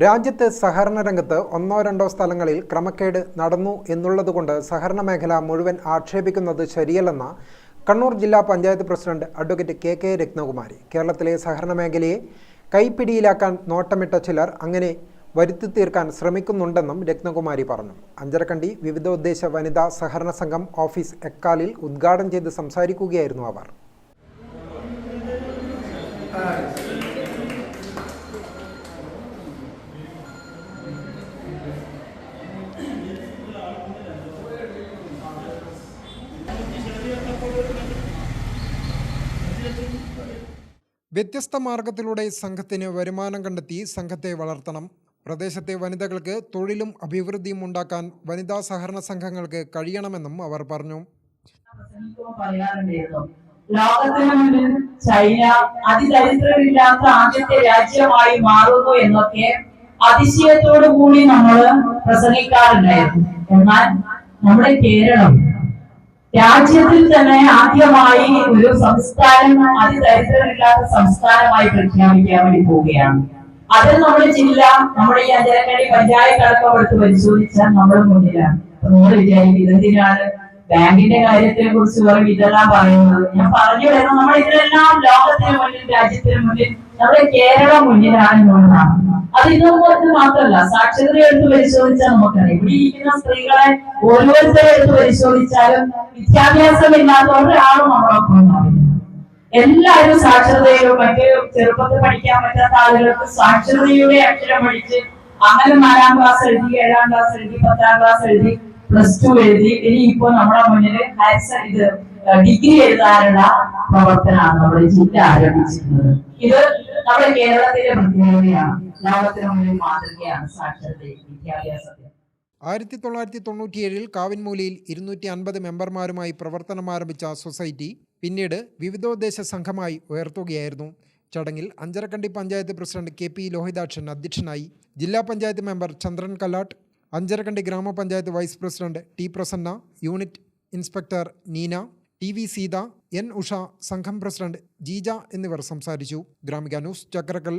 രാജ്യത്ത് സഹകരണ രംഗത്ത് ഒന്നോ രണ്ടോ സ്ഥലങ്ങളിൽ ക്രമക്കേട് നടന്നു എന്നുള്ളതുകൊണ്ട് സഹകരണ മേഖല മുഴുവൻ ആക്ഷേപിക്കുന്നത് ശരിയല്ലെന്ന് കണ്ണൂർ ജില്ലാ panchayat president advocate K K Ratnakumari. കേരളത്തിലെ സഹകരണ മേഖലയെ കൈപ്പിടിയിലാക്കാൻ നോട്ടമിട്ട ചിലർ അങ്ങനെ വരുത്തി തീർക്കാൻ ശ്രമിക്കുന്നുണ്ടെന്നും രത്നകുമാരി പറഞ്ഞു. അഞ്ചരക്കണ്ടി വിവിധ ഉദ്ദേശ വനിതാ സഹകരണ സംഘം ഓഫീസ് എക്കാലിൽ ഉദ്ഘാടനം ചെയ്ത് സംസാരിക്കുകയായിരുന്നു അവർ. വ്യത്യസ്ത മാർഗത്തിലൂടെ സംഘത്തിന് വരുമാനം കണ്ടെത്തി സംഘത്തെ വളർത്തണം. പ്രദേശത്തെ വനിതകൾക്ക് തൊഴിലും അഭിവൃദ്ധിയും ഉണ്ടാക്കാൻ വനിതാ സഹകരണ സംഘങ്ങൾക്ക് കഴിയണമെന്നും അവർ പറഞ്ഞു. ചൈന അതിദരിദ്രമില്ലാത്ത ആദ്യത്തെ രാജ്യമായി മാറുന്നു എന്നൊക്കെ അതിശയത്തോടു കൂടി നമ്മൾ പ്രസംഗിക്കാറുണ്ടായിരുന്നു. എന്നാൽ നമ്മുടെ കേരളം രാജ്യത്തിൽ തന്നെ ആദ്യമായി ഒരു സംസ്ഥാനം അതിദരിദ്രമില്ലാത്ത സംസ്ഥാനമായി പ്രഖ്യാപിക്കാൻ വേണ്ടി പോവുകയാണ്. അതിൽ നമ്മുടെ ജില്ല നമ്മുടെ ഈ അഞ്ചരക്കടി പഞ്ചായത്ത് അടക്കം എടുത്ത് പരിശോധിച്ചാൽ നമ്മുടെ മുന്നിലാണ്. നമ്മൾ വിചാരിക്കും ഇതെന്തിനാണ്? ബാങ്കിന്റെ കാര്യത്തെ കുറിച്ച് പറയും ഇതെല്ലാം പറയുന്നത്. ഞാൻ പറഞ്ഞു വരുന്നത് നമ്മൾ ഇതിലെല്ലാം ലോകത്തിന് മുന്നിൽ രാജ്യത്തിന് മുന്നിൽ നമ്മുടെ കേരളം മുന്നിലാണ് എന്നുള്ളതാണ് അത് ഇതൊന്നും മാത്രമല്ല സാക്ഷരത എടുത്ത് പരിശോധിച്ചാൽ നമുക്കറിയാം. ഇവിടെ ഇരിക്കുന്ന സ്ത്രീകളെ ഓരോരുത്തരെ എടുത്ത് പരിശോധിച്ചാലും വിദ്യാഭ്യാസം ഇല്ലാത്തവരുടെ ആളും നമ്മളൊപ്പം എല്ലാവരും സാക്ഷരതയോ മറ്റ് ചെറുപ്പത്തിൽ പഠിക്കാൻ പറ്റാത്ത ആളുകൾക്ക് സാക്ഷരതയുടെ അക്ഷരം പഠിച്ച് അങ്ങനെ നാലാം ക്ലാസ് എഴുതി ഏഴാം ക്ലാസ് എഴുതി പത്താം ക്ലാസ് എഴുതി പ്ലസ് ടു എഴുതി ഇനി ഇപ്പോ നമ്മുടെ മുന്നിൽ ഹയർ ഇത് ഡിഗ്രി എഴുതാനുള്ള പ്രവർത്തനമാണ് നമ്മുടെ ജില്ല ആരംഭിച്ചിരുന്നത് ഇത് നമ്മുടെ കേരളത്തിലെ പ്രത്യേകതയാണ്. ലോകത്തിന് മുന്നിൽ മാതൃകയാണ് സാക്ഷരതയും വിദ്യാഭ്യാസത്തിൽ ആയിരത്തി തൊള്ളായിരത്തി തൊണ്ണൂറ്റിയേഴിൽ കാവിൻമൂലിയിൽ ഇരുന്നൂറ്റി അൻപത് മെമ്പർമാരുമായി പ്രവർത്തനം ആരംഭിച്ച സൊസൈറ്റി പിന്നീട് വിവിധോദ്ദേശ സംഘമായി ഉയർത്തുകയായിരുന്നു. ചടങ്ങിൽ Anjarakandy panchayat president K P Lohithakshan അധ്യക്ഷനായി ജില്ലാ panchayat member Chandran Kallatt Anjarakandy grama panchayat vice president T Prasanna unit inspector Neena T V Seetha N Usha സംഘം പ്രസിഡന്റ് ജീജ എന്നിവർ സംസാരിച്ചു. ഗ്രാമിക ന്യൂസ് ചക്രക്കൽ.